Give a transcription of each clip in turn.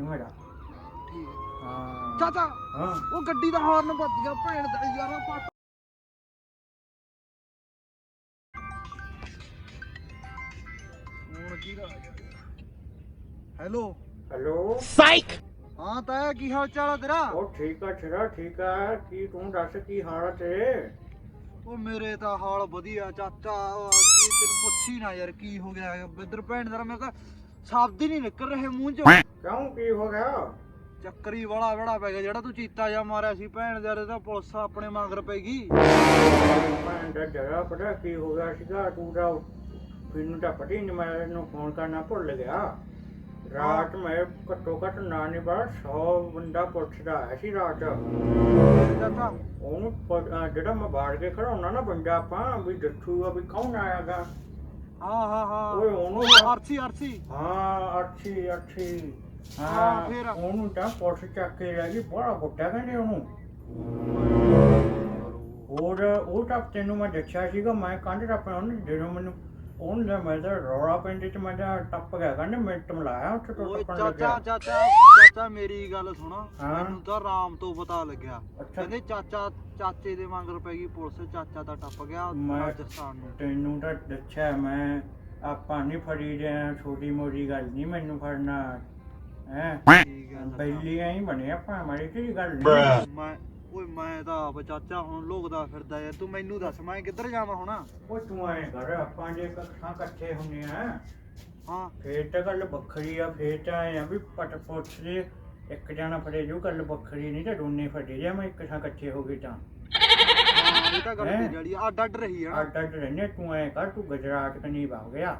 ਮੇਰਾ ਠੀਕ ਹੈ। ਹਾਂ। ਚਾਚਾ ਹਾਂ। ਉਹ ਗੱਡੀ ਦਾ ਹਾਰਨ ਵੱਜ ਗਿਆ ਭੈਣ ਦਾ ਯਾਰ ਪੱਟ। ਹੁਣ ਕੀ ਦਾ ਹੈਲੋ? ਹੈਲੋ? ਹਾਂ ਤਾਇਆ ਕੀ ਹਾਲ ਚਾਲ ਆ ਤੇਰਾ? ਉਹ ਠੀਕ ਆ ਛੜਾ ਠੀਕ ਆ। ਕੀ ਤੂੰ ਦੱਸ ਕੀ ਹਾਲ ਆ ਤੇਰੇ? ਉਹ ਮੇਰੇ ਤਾਂ ਹਾਲ ਵਧੀਆ ਚਾਚਾ। ਕੀ ਤੈਨੂੰ ਪੁੱਛੀ ਨਾ ਯਾਰ ਕੀ ਹੋ ਗਿਆ? ਬਿੱਦਰ ਭੈਣ ਦਾ ਮੇਰੇ ਤਾਂ ਸ਼ਬਦ ਹੀ ਨਹੀਂ ਨਿਕਲ ਰਹੇ ਮੂੰਹ ਚੋਂ। ਕਿਉਂ? ਕੀ ਹੋ ਗਿਆ? ਚੱਕਰੀ ਵਾਲਾ ਵੜਾ ਪੈ ਗਿਆ ਜਿਹੜਾ ਤੂੰ ਚੀਤਾ ਜਾ ਮਾਰਿਆ ਸੀ ਭੈਣ ਦੇ ਤਾਂ ਪੁਲਿਸ ਆਪਣੇ ਮਗਰ ਪੈ ਗਈ। ਮੈਂ ਦਾ ਜਰਾ ਪਤਾ ਕੀ ਹੋ ਗਿਆ ਸੀਗਾ ਤੂੰ ਤਾਂ ਮੈਨੂੰ ਤਾਂ ਪਤਾ ਹੀ ਨਹੀਂ ਮੈਂ ਇਹਨੂੰ ਫੋਨ ਕਰਨਾ ਭੁੱਲ ਗਿਆ। ਰਾਤ ਮੈਂ ਘੱਟੋ ਘੱਟ ਨਾ ਨਹੀਂ ਬਾਰ 100 ਬੰਦਾ ਪੁੱਛਦਾ ਆਇਆ ਸੀ ਰਾਤ। ਉਹਨੂੰ ਪ- ਅਹ ਜਿਹੜਾ ਮੈਂ ਬਾੜ ਕੇ ਖੜਾਉਣਾ ਨਾ ਬੰਦਾ ਆਪਾਂ ਵੀ ਦੱਸੂਗਾ ਵੀ ਕੌਣ ਆਇਆਗਾ। ਹਾਂ ਹਾਂ ਹਾਂ। ਓਏ ਉਹਨੂੰ ਉਹ ਅਰਸੀ ਅਰਸੀ। ਹਾਂ ਅੱਛੀ ਅੱਛੀ ਹਾਂ, ਹਾਂ ਫਿਰ? ਉਹਨੂੰ ਤਾਂ ਪੁਲਿਸ ਚੱਕ ਕੇ ਲੈ ਗਈ ਬੜਾ ਕੁੱਟਿਆ ਕਹਿੰਦੇ ਉਹਨੂੰ। ਹੋਰ ਉਹ ਤਾਂ ਤੈਨੂੰ ਮੈਂ ਦੱਸਿਆ ਸੀਗਾ ਮੈਂ ਕੰਧ ਟੱਪਿਆ ਉਹਨੇ ਜਦੋਂ ਮੈਨੂੰ। ਉਹਨੇ ਤਾਂ ਮੈਂ ਤਾਂ ਰੌਲਾ ਪਿੰਡ ਚ ਮੈਂ ਤਾਂ ਟੱਪ ਗਿਆ ਕਹਿੰਦੇ ਮਿੰਟ ਮਲਾਇਆ ਉੱਥੇ ਤੋਂ ਟੱਪਣ ਚਾਚਾ ਲੱਗਿਆ। ਚਾਚਾ ਚਾਚਾ ਮੇਰੀ ਗੱਲ ਸੁਣ। ਮੈਨੂੰ ਤਾਂ ਰਾਮ ਤੋਂ ਪਤਾ ਲੱਗਿਆ। ਕਹਿੰਦੇ ਚਾਚਾ ਚਾਚੇ ਦੇ ਮਗਰ ਪੈ ਗਈ ਪੁਲਿਸ ਚਾਚਾ ਤਾਂ ਟੱਪ ਗਿਆ ਮੈਂ- ਰਾਜਸਥਾਨ ਨੂੰ। ਤੈਨੂੰ ਤਾਂ ਦੱਸਿਆ ਮੈਂ ਆਪਾਂ ਨਹੀਂ ਫੜੀ ਦੇ ਛੋਟੀ ਮੋਟੀ ਗੱਲ ਨਹੀਂ ਮੈਨੂੰ ਫੜਨਾ। ਹੈ? ਠੀਕ ਹੈ ਚਾਚਾ। ਪਹਿਲੀ ਐਂ ਬਣੇ ਆਪਾਂ ਮਾਰੀ ਕੀ ਗੱਲ ਨਹੀਂ। ਮੈਂ ਓਏ ਮੈਂ ਤਾਂ ਆਪ ਚਾਚਾ ਹੁਣ ਲੋਕਦਾ ਫਿਰਦਾ ਯਾਰ ਤੂੰ ਮੈਨੂੰ ਦੱਸ ਮੈਂ ਕਿੱਧਰ ਜਾਵਾਂ ਹੁਣ? ਉਹ ਤੂੰ ਐਂ ਕਰ ਆਪਾਂ ਜੇ ਇਕੱਠਾਂ ਇਕੱਠੇ ਹੁੰਨੇ ਆ ਹਾਂ। ਫੇਰ ਤਾਂ ਗੱਲ ਵੱਖਰੀ ਆ ਫੇਰ ਤਾਂ ਐਂ ਆ ਵੀ ਪਟ ਪੁੱਛ ਦੇ ਇੱਕ ਜਾਣਾ ਫੜੇ ਜੋ ਗੱਲ ਵੱਖਰੀ ਨਹੀਂ ਤੇ ਦੋਨੇ ਫੜੇ ਜਾ ਮੈਂ ਇੱਕ ਥਾਂ ਇਕੱਠੇ ਹੋ ਗਏ ਤਾਂ। ਹਾਂ, ਇਹ ਤਾਂ ਗੱਲ ਹੈਂ? ਤੇ ਜੜੀ ਅੱਡ ਅੱਡ ਰਹੀ ਆ। ਨਾ। ਅੱਡ ਅੱਡ ਰਹਿੰਦੇ ਤੂੰ ਐਂ ਕਰ ਤੂੰ ਗੁਜਰਾਤ ਕਨੀ ਵਗ ਗਿਆ।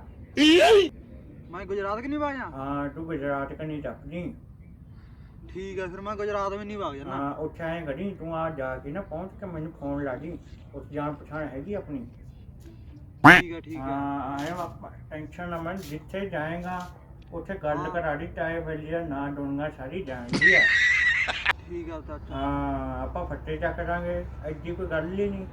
ਮੈਂ ਗੁਜਰਾਤ ਕਿ ਨਹੀਂ ਵਾਜਾ ਹਾਂ ਤੂੰ ਗੁਜਰਾਤ ਕਨੀ ਟੱਪ ਜੀ। ਠੀਕ ਹੈ ਫਿਰ ਮੈਂ ਗੁਜਰਾਤ ਵੀ ਨਹੀਂ ਵਗ ਜਾਣਾ। ਹਾਂ ਉੱਥੇ ਐਂ ਕਰੀ ਤੂੰ ਆ ਜਾ ਕੇ ਨਾ ਪਹੁੰਚ ਕੇ ਮੈਨੂੰ ਫੋਨ ਲਾ ਦੀ ਉਸ ਜਾਣ ਪਛਾਣ ਹੈਗੀ ਆਪਣੀ। ਠੀਕ ਹੈ ਠੀਕ ਹੈ ਹਾਂ ਆਏ ਆਪਾਂ ਟੈਨਸ਼ਨ ਨਾ ਮੰਨ ਜਿੱਥੇ ਜਾਏਗਾ ਉੱਥੇ ਗੱਲ ਹਾਂ। ਕਰਾ ਦੀ ਟਾਏ ਵਲੀਆ ਨਾ ਡੋਂਗਾ ਸਾਰੀ ਜਾਣਦੀ ਆ ਠੀਕ ਹੈ ਚਾਚਾ ਹਾਂ ਆਪਾਂ ਫੱਟੇ ਚੱਕ ਦਾਂਗੇ ਐਡੀ ਕੋਈ ਗੱਲ ਹੀ ਨਹੀਂ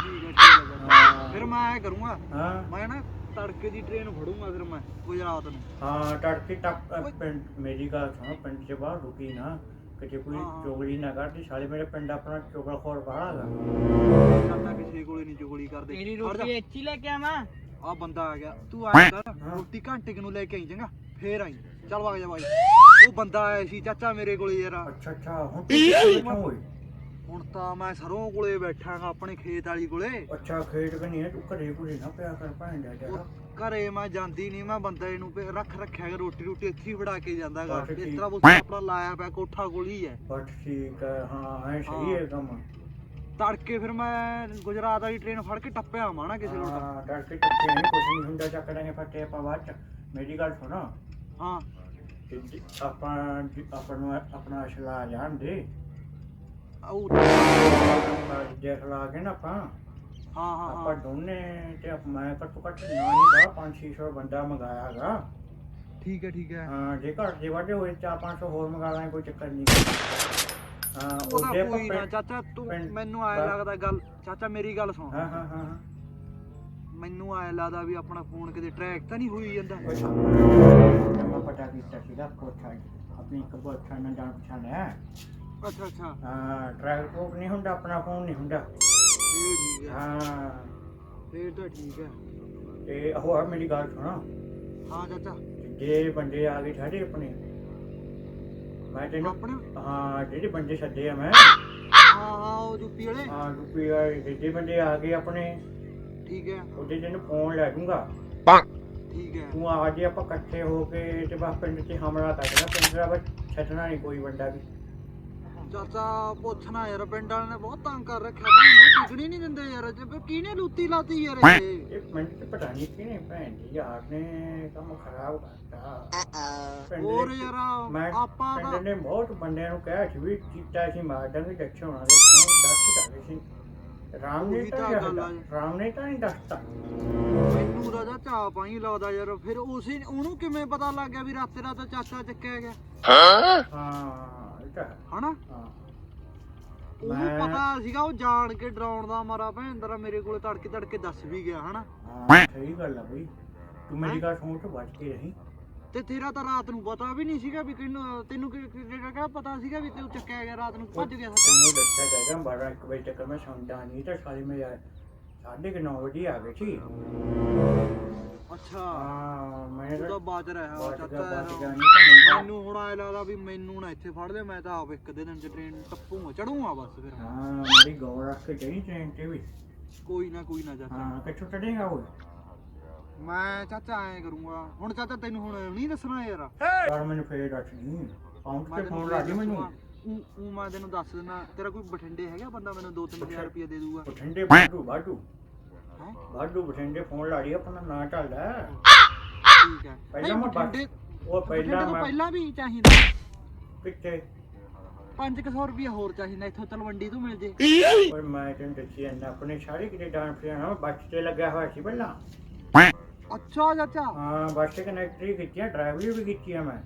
ਠੀਕ ਠੀਕ ਚਾਚਾ। ਫਿਰ ਮੈਂ ਐ ਕਰੂੰਗਾ ਹਾਂ ਮੈਂ ਨਾ ਤੜਕੇ ਦੀ ਟ੍ਰੇਨ ਫੜੂੰਗਾ ਫਿਰ ਮੈਂ ਗੁਜਰਾਤ ਨੂੰ ਹਾਂ ਤੜਕੇ ਤੱਕ ਓਏ। ਪਿੰਡ ਮੇਰੀ ਗੱਲ ਸੁਣੋ ਪਿੰਡ ਚ ਬਾਹਰ ਰੁਕੀ ਨਾ ਕਿਤੇ ਕੋਈ ਹਾਂ। ਚੋਗਲੀ ਨਾ ਕਰਦੀ ਸਾਲੇ ਮੇਰੇ ਪਿੰਡ ਆਪਣਾ ਚੋਗਲਖੋਰ ਬਾਹਰ ਹੈਗਾ ਚਾਚਾ ਕਿਸੇ ਕੋਲੇ ਨਹੀਂ ਚੁਗਲੀ ਕਰਦੇ ਮੇਰੀ ਖੜ ਜਾ। ਰੋਟੀ ਲੈ ਕੇ ਆਵਾਂ ਆ ਬੰਦਾ ਆ ਗਿਆ। ਤੂੰ ਆਇਆ ਕਰ। ਰੋਟੀ ਘੰਟੇ ਕੁ ਨੂੰ ਲੈ ਕੇ ਆਈ ਚੰਗਾ ਫੇਰ ਆਈ। ਚੱਲ ਵਗ ਜਾ ਜਾ ਉਹ ਬੰਦਾ ਆਇਆ ਸੀ ਚਾਚਾ ਮੇਰੇ ਕੋਲੇ ਯਾਰ। ਅੱਛਾ ਅੱਛਾ ਹੁਣ ਤੂੰ ਕਿੱਥੇ ਹੁਣ ਤਾਂ ਮੈਂ ਸਰੋਂ ਕੋਲੇ ਬੈਠਾ ਹਾਂ ਆਪਣੇ ਖੇਤ ਵਾਲੀ ਕੋਲੇ। ਅੱਛਾ ਖੇਡ ਕੇ ਨਹੀਂ ਹੈ ਤੂੰ ਘਰੇ ਘੁਰੇ ਨਾ ਪਿਆ ਕਰ ਭੈਣ ਦਾ ਜਾ ਉਹ ਘਰੇ ਮੈਂ ਜਾਂਦੀ ਨਹੀਂ ਮੈਂ ਬੰਦੇ ਨੂੰ ਭੇ- ਰੱਖ ਰੱਖਿਆ ਹੈਗਾ ਰੋਟੀ ਰੋਟੀ ਇੱਥੇ ਹੀ ਫੜਾ ਕੇ ਜਾਂਦਾਗਾ ਇਸ। ਤਰ੍ਹਾਂ ਬੁੱਤ ਆਪਣਾ ਲਾਇਆ ਪਿਆ ਕੋਠਾ ਕੋਲ ਹੀ ਹੈ। ਬਸ ਠੀਕ ਹੈ ਹਾਂ ਐ ਸਹੀ ਹੈ। ਕੰਮ। ਤੜਕੇ ਫਿਰ ਮੈਂ ਗੁਜਰਾਤ ਵਾਲੀ ਟ੍ਰੇਨ ਫੜ ਕੇ ਟੱਪਿਆ ਆਵਾਂ ਨਾ ਕਿਸੇ ਲੋਟ ਹਾਂ ਤੜਕੇ ਚੱਕੇ ਨਹੀਂ ਕੁਝ ਨਹੀਂ ਹੁੰਦਾ ਚੱਕ ਦਾਂਗੇ ਫੱਟੇ ਆਪਾਂ ਬਾਅਦ ਚ। ਮੇਰੀ ਗੱਲ ਸੁਣੋ। ਹਾਂ। ਤੇ ਜੀ ਆਪਾਂ ਜੀ ਆਪਾਂ ਨੂੰ ਆਪਣਾ ਅਸਲਾ ਜਾਣ ਦੇ। ਆਊ। ਆਪਾਂ ਦੇਖ ਲਾ ਕੇ ਨਾ ਆਪਾਂ ਹਾਂ ਹਾਂ ਆਪਾਂ ਹਾਂ। ਦੋਨੇ ਤੇ ਆਪ- ਮੈਂ ਘੱਟੋ ਘੱਟ ਨਾ ਨਹੀਂ ਦਾ 5-600 ਬੰਦਾ ਮੰਗਾਇਆ ਹੈਗਾ। ਠੀਕ ਹੈ ਠੀਕ ਹੈ। ਹਾਂ ਜੇ ਘਰ ਦੇ ਵਾਢੇ ਹੋਏ 4-500 ਹੋਰ ਮੰਗਾ ਲਾਂਗੇ ਕੋਈ ਚੱਕਰ ਨਹੀਂ ਹਾਂ ਉਹਦਾ ਉਹਦੇ ਕੋਈ ਨਾ ਚਾਚਾ ਤੂੰ ਪਿੰਡ- ਮੈਨੂੰ ਆਇਆ ਬਸ। ਲੱਗਦਾ ਗੱਲ ਚਾਚਾ ਮੇਰੀ ਗੱਲ ਸੁਣ। ਹਾਂ ਹਾਂ ਹਾਂ ਮੈਨੂੰ ਆਇਆ ਲੱਗਦਾ ਵੀ ਆਪਣਾ ਫੋਨ ਕਿਤੇ ਟਰੈਕ ਤਾਂ ਨਹੀਂ ਹੋਈ ਜਾਂਦਾ। ਮੈਂ ਪਤਾ ਕੀਤਾ ਸੀਗਾ ਕੋਠਾ ਆਪਣੀ ਕਬੋਠਾ ਨਾਲ ਜਾਣ ਪਛਾਣ ਹੈ। ਅੱਛਾ ਅੱਛਾ। ਹਾਂ ਡਰਾਈਵ ਕੋਕ ਨਹੀਂ ਹੁੰਦਾ ਆਪਣਾ ਫੋਨ ਨਹੀਂ ਹੁੰਦਾ। ਫੇਰ ਠੀਕ ਹੈ। ਹਾਂ। ਫੇਰ ਤਾਂ ਠੀਕ ਹੈ। ਤੇ ਹੋਰ ਮੇਰੀ ਗੱਲ ਸੁਣੋ। ਹਾਂ ਚਾਚਾ। ਜੇ ਬੰਦੇ ਆ ਗਏ ਸਾਡੇ ਆਪਣੇ ਮੈਂ ਤੈਨੂੰ ਆਪਣੇ ਹਾਂ ਜਿਹੜੇ ਬੰਦੇ ਸੱਦੇ ਆ ਮੈਂ। ਹਾਂ ਹਾਂ ਉਹ ਯੂਪੀ ਵਾਲੇ। ਹਾਂ ਰੁਪਏ ਵਾਲੇ ਜਿਹੜੇ ਬੰਦੇ ਆ ਗਏ ਆਪਣੇ। ਠੀਕ ਹੈ। ਉਹਦੇ ਤੈਨੂੰ ਫੋਨ ਲੈ ਦੂੰਗਾ ਠੀਕ ਹੈ। ਤੂੰ ਆ ਜੇ ਆਪਾਂ ਇਕੱਠੇ ਹੋ ਕੇ ਤੇ ਬਸ ਪਿੰਡ 'ਚ ਹਮਲਾ ਕਰ ਦੇਣਾ। ਪਿੰਡ ਦਾ ਬਸ ਛੱਡਣਾ ਨਹੀਂ ਕੋਈ ਬੰਦਾ ਵੀ। ਚਾਚਾ ਪੁੱਛਣਾ ਯਾਰ ਪਿੰਡ ਵਾਲਿਆਂ ਨੇ ਬਹੁਤ ਤੰਗ ਕਰ ਰੱਖਿਆ। ਨੂੰ ਟਿਕਣੀ ਨਹੀਂ ਦਿੰਦੇ ਯਾਰ ਜੇ ਫਿਰ ਕਿਹਨੇ ਲੂਤੀ ਲਾਤੀ ਯਾਰ ਇਹ ਇਹ ਪਿੰਡ 'ਚ ਪਤਾ ਨਹੀਂ ਕਿਹਨੇ ਭੈਣ ਦੀ ਯਾਰ ਨੇ ਕੰਮ ਖਰਾਬ ਕਰਤਾ। ਹੋਰ ਯਾਰ ਮੈਂ ਆਪਾਂ ਪਿੰਡ ਤਾਂ ਨੇ ਬਹੁਤ ਬੰਦਿਆਂ ਨੂੰ ਕਿਹਾ ਸੀ ਵੀ ਚੀਟਾ ਸੀ ਮਾਰ ਦਾਂਗੇ ਦੱਸ ਹੋਣਾ ਦੇ ਕਿਉਂ ਦੱਸ ਤਾਂ ਸੀ। ਰਾਮ ਨੇ ਉਹੀ ਤਾਂ ਤਾਂ ਗੱਲ ਦੱਸਦਾ। ਆ। ਰਾਮ ਨੇ ਤਾਂ ਨਹੀਂ ਦੱਸਤਾ। ਮੈਨੂੰ ਤਾਂ ਚਾਚਾ ਪਾਈ ਲੱਗਦਾ ਯਾਰ ਫਿਰ ਉਸੇ ਉਹਨੂੰ ਕਿਵੇਂ ਪਤਾ ਲੱਗ ਗਿਆ ਵੀ ਰਾਤੇ ਰਾਤ ਚਾਚਾ ਚੱਕਿਆ ਗਿਆ? ਹਾਂ ਇਹ ਤਾਂ ਹੈ। ਹਨਾ? ਹਾਂ। ਉਹਨੂੰ ਮੈਂ- ਪਤਾ ਸੀਗਾ ਉਹ ਜਾਣ ਕੇ ਡਰਾਉਣ ਦਾ ਮਾਰਾ ਭੈਂਦਰਾ ਮੇਰੇ ਕੋਲੇ ਤੜਕੇ ਤੜਕੇ ਦੱਸ ਵੀ ਗਿਆ ਹਨਾ? ਸਹੀ ਗੱਲ ਆ ਬਈ। ਤੂੰ ਮੇਰੀ ਗੱਲ ਸੁਣ ਤੋਂ ਬਚ ਕੇ ਰਹੀ। ਤੇ ਤੇਰਾ ਤਾਂ ਰਾਤ ਨੂੰ ਪਤਾ ਵੀ ਨਹੀਂ ਸੀਗਾ ਵੀ ਕਿਹਨੂੰ ਤੈਨੂੰ ਕਿ- ਕਿ- ਕਿਹੜਾ ਕਿਹੜਾ ਪਤਾ ਸੀਗਾ ਵੀ ਤੂੰ ਚੱਕਿਆ ਗਿਆ ਰਾਤ ਨੂੰ ਭੱਜ ਗਿਆ ਸੱਚ ਤੈਨੂੰ ਦੱਸਿਆ ਜਾਏਗਾ 12 1 ਵਜੇ ਤੱਕ ਮੈਂ ਸੌਂਦਾ ਨਹੀਂ ਤਾਂ ਸਾਰੀ ਮੈਂ ਯਾਰ ਸਾਢੇ ਕੁ ਨੌ ਵਜੇ ਆ ਗਏ ਸੀ। ਅੱਛਾ। ਹਾਂ ਮੈਂ ਤੂੰ ਤਾਂ ਬਾਜ ਰਿਹਾ ਵਾ ਬਚ ਗਿਆ ਚਾਚਾ ਬਚ ਗਿਆ ਯਾਰ। ਨਹੀਂ ਤਾਂ ਮੈਨੂੰ ਮੈਨੂੰ ਹੁਣ ਆਏ ਲੱਗਦਾ ਵੀ ਮੈਨੂੰ ਨਾ ਇੱਥੇ ਫੜ ਲੈ ਮੈਂ ਤਾਂ ਆਪ ਇੱਕ ਦੇ ਦਿਨ ਚ ਟ੍ਰੇਨ ਟੱਪੂਗਾ ਚੜੂਗਾ ਬਸ ਫਿਰ। ਹਾਂ ਮੇਰੀ ਗੌਰ ਰੱਖ ਕੇ ਜਾਈ ਟ੍ਰੇਨ ਤੇ ਵੀ। ਕੋਈ ਨਾ ਕੋਈ ਨਾ ਚਾਚਾ। ਹਾਂ ਕਿੱਥੋਂ ਚੜੇਗਾ ਉਹ? ਮੈਂ ਚਾਚਾ ਐਂ ਕਰੂੰਗਾ। ਹੁਣ ਚਾਚਾ ਤੈਨੂੰ ਹੁਣ ਨਹੀਂ ਦੱਸਣਾ ਯਾਰ। ਯਾਰ ਮੈਨੂੰ ਫੇਰ ਦੱਸ ਨਹੀਂ ਅਕਾਊਂਟ ਤੇ ਫੋਨ ਲਾ ਦੇ ਮੈਨੂੰ। ਉਹ ਉਹ ਮੈਂ ਤੈਨੂੰ ਦੱਸ ਦਿੰਦਾ। ਤੇਰਾ ਕੋਈ ਬਠਿੰਡੇ ਹੈਗਾ ਬੰਦਾ ਮੈਨੂੰ 2-3000 ਰੁਪਏ ਦੇ ਦੂਗਾ। ਬਠਿੰਡੇ ਬਾਟੂ ਬਾਟੂ ਹੈ? ਬਾਟੂ ਬਠਿੰਡੇ ਫੋਨ ਲਾ ਰਹੀ ਆਪਣਾ ਨਾਂ ਚੱਲਦਾ। ਹੈ। ਠੀਕ ਹੈ। ਪਹਿਲਾਂ ਮੈਂ ਬਠਿੰਡੇ ਉਹ ਪਹਿਲਾਂ ਮੈਂ ਪਹਿਲਾਂ ਵੀ ਚਾਹੀਦਾ। ਕਿੱਥੇ? 500 ਰੁਪਏ ਹੋਰ ਚਾਹੀਦਾ। ਇੱਥੋਂ ਤਲਵੰਡੀ ਤੋਂ ਮਿਲ ਜੇ। ਪਰ ਮੈਂ ਤੈਨੂੰ ਦੱਸੀ ਜਾਂਦਾ ਆਪਣੇ ਸਾਰੇ ਕਿਤੇ ਡਾਂਸ ਫਿਰਨਾ ਬੱਸ ਤੇ ਲੱਗਿਆ ਹੋਇਆ ਸੀ ਪਹਿਲਾਂ। ਅੱਛਾ ਚਾਚਾ ਹਾਂ ਬੱਸ ਤੇ ਕਨੈਕਟਰੀ ਕੀਤੀ ਆ ਡਰਾਈਵਰੀ ਵੀ ਕੀਤੀ ਆ ਮੈਂ।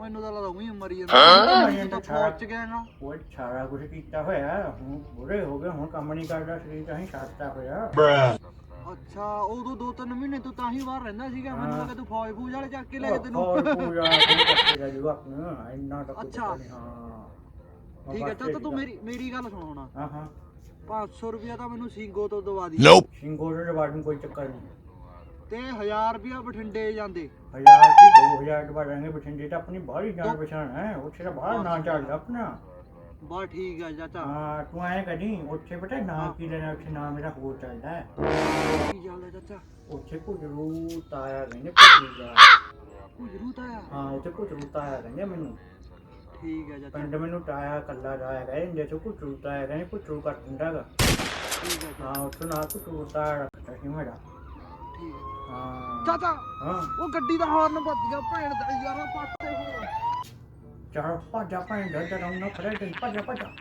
ਮੈਨੂੰ ਤਾਂ ਲੱਗਦਾ ਉਹੀ ਮਰੀ ਹਾਂ, ਜਾਂਦਾ ਇਹ ਤਾਂ ਤਾਂ ਪਹੁੰਚ ਗਿਆ ਨਾ। ਉਹ ਸਾਰਾ ਕੁਝ ਕੀਤਾ ਹੋਇਆ ਹੁਣ ਬੁਰੇ ਹੋ ਗਏ ਹੁਣ ਕੰਮ ਨਹੀਂ ਕਰਦਾ ਸਰੀਰ ਤਾਂ ਹੀ ਸਾਥਤਾ ਹੋਇਆ। ਅੱਛਾ ਉਦੋਂ ਦੋ ਤਿੰਨ ਮਹੀਨੇ ਤੋਂ ਤਾਂ ਹੀ ਬਾਹਰ ਰਹਿੰਦਾ ਸੀਗਾ। ਮੈਨੂੰ। ਲੱਗਾ ਤੂੰ ਫੌਜ ਫੂਜ ਵਾਲੇ ਚੱਕ ਕੇ ਲੈ ਤੈਨੂੰ। ਜੀ ਤਾਂ ਕੁਛ ਅੱਛਾ। ਠੀਕ ਹੈ ਤੂੰ ਆ। ਮੇਰੀ ਮੇਰੀ ਗੱਲ ਸੁਣ ਹੁਣ। ਹਾਂ ਹਾਂ। 500 ਰੁਪਿਆ ਤਾਂ ਮੈਨੂੰ ਸਿੰਘੋ ਤੋਂ ਦਵਾ ਦੀ। ਸਿੰਘੋਰੇ ਦੇ ਬਾਰੇ ਕੋਈ ਚੱਕਰ ਨਹੀਂ। ਤੇ 1000 ਰੁਪਿਆ ਬਠਿੰਡੇ ਜਾਂਦੇ। ਹਜ਼ਾਰ ਕੀ 2000 ਦੇ ਬਾਰੇ ਬਠਿੰਡੇ ਤਾਂ ਆਪਣੀ ਬਾਹਰੀ ਜਾਣ ਪਛਾਣ ਹੈ ਉੱਥੇ ਤਾਂ ਬਾਹਰ ਨਾਂ ਚੱਲਦਾ ਆਪਣਾ। ਬਾ ਠੀਕ ਹੈ ਚਾਚਾ। ਹਾਂ ਤੂੰ ਐਂ ਕਰੀ ਉੱਥੇ ਪਤਾ ਨਾਂ ਕੀ ਲੈਣਾ ਉੱਥੇ ਨਾਂ ਮੇਰਾ ਹੋਰ ਚੱਲਦਾ ਹੈ। ਕੀ ਚੱਲਦਾ ਚਾਚਾ? ਉੱਥੇ ਕੁਜਰੂ ਤਾਇਆ ਕਹਿੰਦੇ ਕੁਜਰੂ ਦਾ ਉਹ ਜ਼ਰੂਰ ਤਾਇਆ ਹਾਂ ਉੱਥੇ ਕੁਜਰੂ ਤਾਇਆ ਕਹਿੰਦੇ ਮੈਨੂੰ। ਠੀਕ ਹੈ ਚਾਚਾ। ਪਿੰਡ ਮੈਨੂੰ ਤਾਇਆ ਕੱਲਾ ਜਾਇਆ ਕਹਿੰਦੇ ਜੇ ਕੁਜਰੂ ਤਾਇਆ ਕਹਿੰਦੇ ਕੁਜਰੂ ਕਰ ਦਿੰਦਾਗਾ ਠੀਕ ਹੈ ਹਾਂ ਉੱਥੇ ਨਾਲ ਕੁਜਰੂ ਤਾਇਆ ਰੱਖਦਾ ਸੀ ਮੇਰਾ ਠੀਕ ਹੈ ਹਾਂ। ਚਾਚਾ ਹਾਂ। ਉਹ ਗੱਡੀ ਦਾ ਹਾਰਨ ਵੱਜ ਗਿਆ ਭੈਣ ਦਾ ਯਾਰਾ ਪੱਟੇ ਹੋ। ਚਲ ਭੱਜਾ ਭੈਣ ਦਾ ਨਾ ਫੜੇ ਤੇ ਭੱਜਾ ਭੱਜਾ।